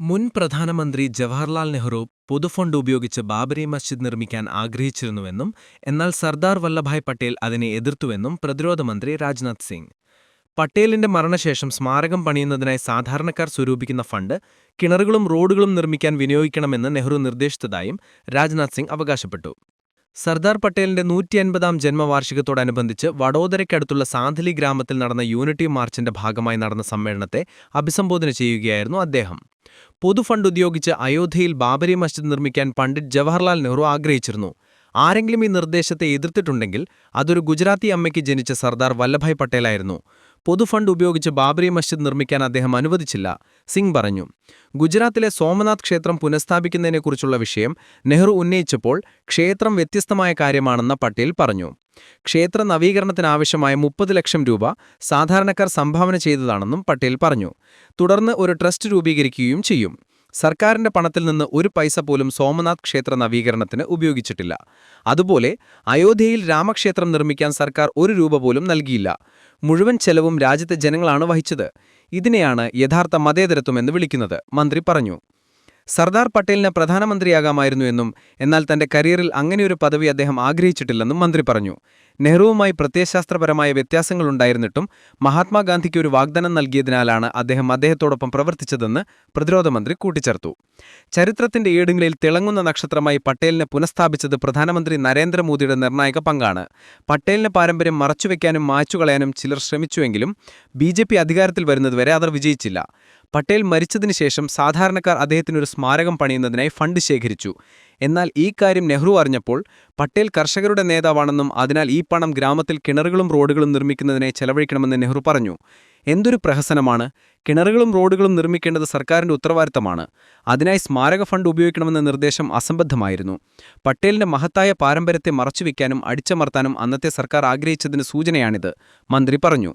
മുൻ പ്രധാനമന്ത്രി ജവഹർലാൽ നെഹ്റു പൊതുഫണ്ട് ഉപയോഗിച്ച് ബാബരി മസ്ജിദ് നിർമ്മിക്കാൻ ആഗ്രഹിച്ചിരുന്നുവെന്നും എന്നാൽ സർദാർ വല്ലഭായ് പട്ടേൽ അതിനെ എതിർത്തുവെന്നും പ്രതിരോധമന്ത്രി രാജ്നാഥ് സിംഗ്. പട്ടേലിന്റെ മരണശേഷം സ്മാരകം പണിയുന്നതിനായി സാധാരണക്കാർ സ്വരൂപിക്കുന്ന ഫണ്ട് കിണറുകളും റോഡുകളും നിർമ്മിക്കാൻ വിനിയോഗിക്കണമെന്ന് നെഹ്റു നിർദ്ദേശിച്ചതായും രാജ്നാഥ് സിംഗ് അവകാശപ്പെട്ടു. സർദാർ പട്ടേലിന്റെ നൂറ്റി അൻപതാം ജന്മവാർഷികത്തോടനുബന്ധിച്ച് വഡോദരയ്ക്കടുത്തുള്ള സാന്ധലി ഗ്രാമത്തിൽ നടന്ന യൂണിറ്റി മാർച്ചിന്റെ ഭാഗമായി നടന്ന സമ്മേളനത്തെ അഭിസംബോധന ചെയ്യുകയായിരുന്നു അദ്ദേഹം. പൊതുഫണ്ട് ഉപയോഗിച്ച് അയോധ്യയിൽ ബാബരി മസ്ജിദ് നിർമ്മിക്കാൻ പണ്ഡിറ്റ് ജവഹർലാൽ നെഹ്റു ആഗ്രഹിച്ചിരുന്നു. ആരെങ്കിലും ഈ നിർദ്ദേശത്തെ എതിർത്തിട്ടുണ്ടെങ്കിൽ അതൊരു ഗുജറാത്തി അമ്മയ്ക്ക് ജനിച്ച സർദാർ വല്ലഭായ് പട്ടേലായിരുന്നു. പൊതുഫണ്ട് ഉപയോഗിച്ച് ബാബറി മസ്ജിദ് നിർമ്മിക്കാൻ അദ്ദേഹം അനുവദിച്ചില്ല. സിംഗ് പറഞ്ഞു ഗുജറാത്തിലെ സോമനാഥ് ക്ഷേത്രം പുനഃസ്ഥാപിക്കുന്നതിനെക്കുറിച്ചുള്ള വിഷയം നെഹ്റു ഉന്നയിച്ചപ്പോൾ ക്ഷേത്രം വ്യത്യസ്തമായ കാര്യമാണെന്ന പട്ടേൽ പറഞ്ഞു. ക്ഷേത്ര നവീകരണത്തിനാവശ്യമായ മുപ്പത് ലക്ഷം രൂപ സാധാരണക്കാർ സംഭാവന ചെയ്തതാണെന്നും പട്ടേൽ പറഞ്ഞു. തുടർന്ന് ഒരു ട്രസ്റ്റ് രൂപീകരിക്കുകയും ചെയ്യും. സർക്കാരിന്റെ പണത്തിൽ നിന്ന് ഒരു പൈസ പോലും സോമനാഥ് ക്ഷേത്ര നവീകരണത്തിന് ഉപയോഗിച്ചിട്ടില്ല. അതുപോലെ അയോധ്യയിൽ രാമക്ഷേത്രം നിർമ്മിക്കാൻ സർക്കാർ ഒരു രൂപ പോലും നൽകിയില്ല. മുഴുവൻ ചെലവും രാജ്യത്തെ ജനങ്ങളാണ് വഹിച്ചത്. ഇതിനെയാണ് യഥാർത്ഥ മതേതരത്വം എന്ന് വിളിക്കുന്നത്. മന്ത്രി പറഞ്ഞു. സർദാർ പട്ടേലിന് പ്രധാനമന്ത്രിയാകാമായിരുന്നു എന്നും എന്നാൽ തന്റെ കരിയറിൽ അങ്ങനെയൊരു പദവി അദ്ദേഹം ആഗ്രഹിച്ചിട്ടില്ലെന്നും മന്ത്രി പറഞ്ഞു. നെഹ്റുവുമായി പ്രത്യയശാസ്ത്രപരമായ വ്യത്യാസങ്ങളുണ്ടായിരുന്നിട്ടും മഹാത്മാഗാന്ധിക്ക് ഒരു വാഗ്ദാനം നൽകിയതിനാലാണ് അദ്ദേഹം അദ്ദേഹത്തോടൊപ്പം പ്രവർത്തിച്ചതെന്ന് പ്രതിരോധമന്ത്രി കൂട്ടിച്ചേർത്തു. ചരിത്രത്തിന്റെ ഏടുങ്ങളിൽ തിളങ്ങുന്ന നക്ഷത്രമായി പട്ടേലിനെ പുനഃസ്ഥാപിച്ചത് പ്രധാനമന്ത്രി നരേന്ദ്രമോദിയുടെ നിർണായക പങ്കാണ്. പട്ടേലിന്റെ പാരമ്പര്യം മറച്ചുവെക്കാനും മായ്ച്ചുകളയാനും ചിലർ ശ്രമിച്ചുവെങ്കിലും ബി അധികാരത്തിൽ വരുന്നതുവരെ അവർ വിജയിച്ചില്ല. പട്ടേൽ മരിച്ചതിനു ശേഷം സാധാരണക്കാർ അദ്ദേഹത്തിനൊരു സ്മാരകം പണിയുന്നതിനായി ഫണ്ട് ശേഖരിച്ചു. എന്നാൽ ഈ കാര്യം നെഹ്റു അറിഞ്ഞപ്പോൾ പട്ടേൽ കർഷകരുടെ നേതാവാണെന്നും അതിനാൽ ഈ പണം ഗ്രാമത്തിൽ കിണറുകളും റോഡുകളും നിർമ്മിക്കുന്നതിനായി ചെലവഴിക്കണമെന്ന് നെഹ്റു പറഞ്ഞു. എന്തൊരു പ്രഹസനമാണ്. കിണറുകളും റോഡുകളും നിർമ്മിക്കേണ്ടത് സർക്കാരിന്റെ ഉത്തരവാദിത്തമാണ്. അതിനായി സ്മാരക ഫണ്ട് ഉപയോഗിക്കണമെന്ന നിർദ്ദേശം അസംബദ്ധമായിരുന്നു. പട്ടേലിന്റെ മഹത്തായ പാരമ്പര്യത്തെ മറച്ചുവെക്കാനും അടിച്ചമർത്താനും അന്നത്തെ സർക്കാർ ആഗ്രഹിച്ചതിന് സൂചനയാണിത് മന്ത്രി പറഞ്ഞു.